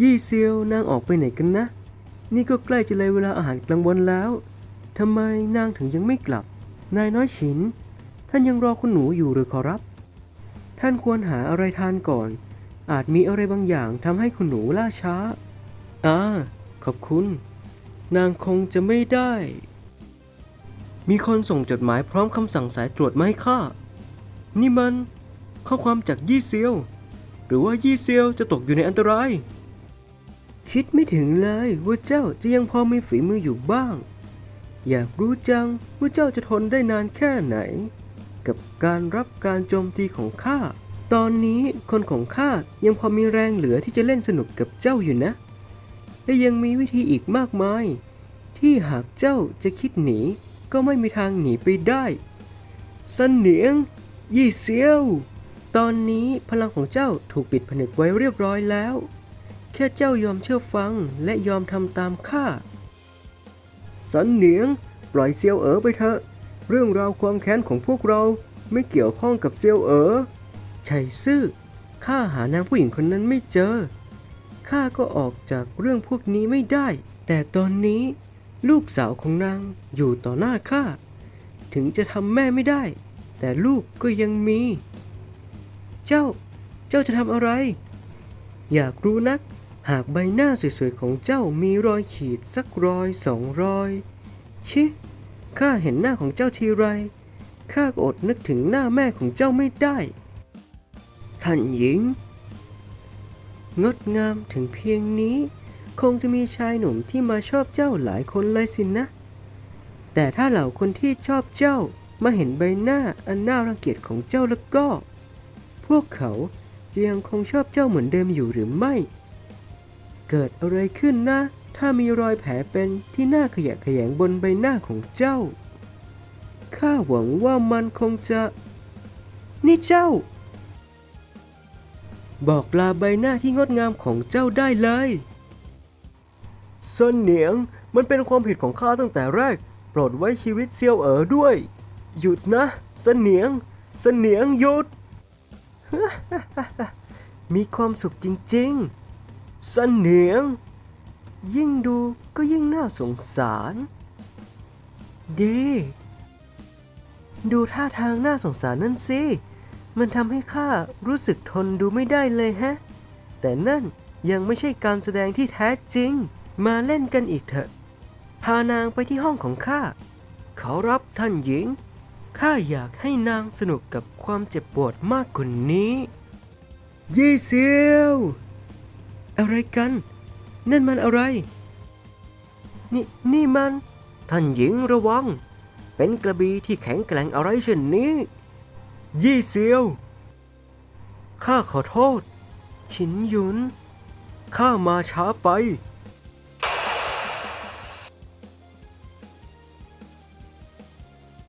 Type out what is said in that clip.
ยี่เซียวนางออกไปไหนกันนะ นี่ก็ใกล้จะเลยเวลาอาหารกลางวันแล้วทำไมนางถึงยังไม่กลับ นายน้อยฉิน ท่านยังรอคุณหนูอยู่หรือขอรับ ท่านควรหาอะไรทานก่อน อาจมีอะไรบางอย่างทำให้คุณหนูล่าช้าอ่าขอบคุณ นางคงจะไม่ได้ มีคนส่งจดหมายพร้อมคำสั่งสายตรวจมาให้ข้า นี่มัน ข้อความจากยี่เซียว หรือว่ายี่เซียวจะตกอยู่ในอันตราย คิดไม่ถึงเลยว่าเจ้าจะยังพอมีฝีมืออยู่บ้าง อยากรู้จังว่าเจ้าจะทนได้นานแค่ไหน กับการรับการโจมตีของข้า ตอนนี้คนของข้ายังพอมีแรงเหลือที่จะเล่นสนุกกับเจ้าอยู่นะ และยังมีวิธีอีกมากมาย ที่หากเจ้าจะคิดหนีก็ไม่มีทางหนีไปได้เนียง ยี่เซียว ตอนนี้พลังของเจ้าถูกปิดผนึกไว้เรียบร้อยแล้ว แค่เจ้ายอมเชื่อฟังและยอมทำตามข้า สันเหนียง ปล่อยเซียวเอ๋อไปเถอะ เรื่องราวความแค้นของพวกเราไม่เกี่ยวข้องกับเซียวเอ๋อชัยซื่อ ข้าหานางผู้หญิงคนนั้นไม่เจอ ข้าก็ออกจากเรื่องพวกนี้ไม่ได้ แต่ตอนนี้ลูกสาวของนางอยู่ต่อหน้าข้า ถึงจะทำแม่ไม่ได้ แต่ลูกก็ยังมี เจ้า เจ้าจะทำอะไร อยากรู้นัก หากใบหน้าสวยๆของเจ้ามีรอยขีดสักรอยสองรอย ชิ ข้าเห็นหน้าของเจ้าทีไร ข้าก็อดนึกถึงหน้าแม่ของเจ้าไม่ได้ ท่านหญิง งดงามถึงเพียงนี้ คงจะมีชายหนุ่มที่มาชอบเจ้าหลายคนเลยสินะ แต่ถ้าเหล่าคนที่ชอบเจ้ามาเห็นใบหน้าอันน่ารังเกียจของเจ้าแล้วก็ พวกเขาจะยังคงชอบเจ้าเหมือนเดิมอยู่หรือไม่ เกิดอะไรขึ้นนะ ถ้ามีรอยแผลเป็นที่หน้าขยะแขยงบนใบหน้าของเจ้า ข้าหวังว่ามันคงจะ นี่เจ้า บอกลาใบหน้าที่งดงามของเจ้าได้เลยเซินเหนียง มันเป็นความผิดของข้าตั้งแต่แรก โปรดไว้ชีวิตเซียวเอ๋อด้วย หยุดนะเซินเหนียงเซินเหนียงหยุด มีความสุขจริง ๆ เซันเหนียง ยิ่งดูก็ยิ่งน่าสงสาร ดี ดูท่าทางน่าสงสารนั่นสิ มันทำให้ข้ารู้สึกทนดูไม่ได้เลยแฮะ แต่นั่นยังไม่ใช่การแสดงที่แท้จริง มาเล่นกันอีกเถอะ พานางไปที่ห้องของข้า เขารับท่านหญิง ข้าอยากให้นางสนุกกับความเจ็บปวดมากกว่านี้ ยี่เซียว อะไรกัน นั่นมันอะไร นี่นี่มัน ท่านหญิงระวัง เป็นกระบี่ที่แข็งแกร่งอะไรเช่นนี้ ยี่เซียว ข้าขอโทษ ฉินหยุน ข้ามาช้าไป